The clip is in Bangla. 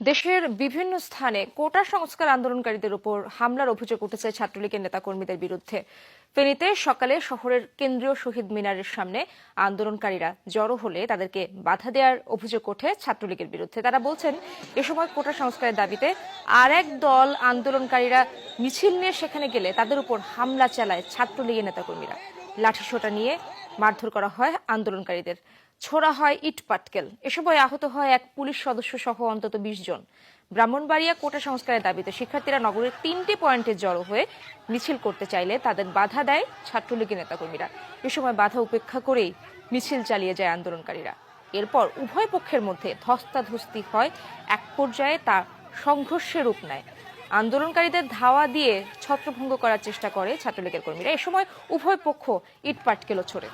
দেশের বিভিন্ন স্থানে কোটা সংস্কার আন্দোলনকারীদের উপর হামলার অভিযোগ উঠেছে ছাত্রলীগের নেতাকর্মীদের বিরুদ্ধে। ফেনীতে সকালে শহরের কেন্দ্রীয় শহীদ মিনারের সামনে আন্দোলনকারীরা জড়ো হলে তাদেরকে বাধা দেওয়ার অভিযোগ ওঠে ছাত্রলীগের বিরুদ্ধে। তারা বলছেন, এ সময় কোটা সংস্কারের দাবিতে আর এক দল আন্দোলনকারীরা মিছিল নিয়ে সেখানে গেলে তাদের উপর হামলা চালায় ছাত্রলীগের নেতাকর্মীরা। লাঠিসোঁটা নিয়ে মারধর করা হয় আন্দোলনকারীদের। ছোড়া হয় ইট পাটকেল। এ সময় আহত হয় এক পুলিশ সদস্য সহ অন্তত বিশ জন। ব্রাহ্মণবাড়িয়া কোটা সংস্কারের দাবিতে শিক্ষার্থীরা নগরের তিনটি পয়েন্টে জড়ো হয়ে মিছিল করতে চাইলে তাদের বাধা দেয় ছাত্রলীগের নেতাকর্মীরা। এ সময় বাধা উপেক্ষা করেই মিছিল চালিয়ে যায় আন্দোলনকারীরা। এরপর উভয় পক্ষের মধ্যে ধস্তাধস্তি হয়। এক পর্যায়ে তা সংঘর্ষে রূপ নেয়। আন্দোলনকারীদের ধাওয়া দিয়ে ছত্রভঙ্গ করার চেষ্টা করে ছাত্রলীগের কর্মীরা। এ সময় উভয় পক্ষ ইটপাটকেল ছড়ে ছোড়ে।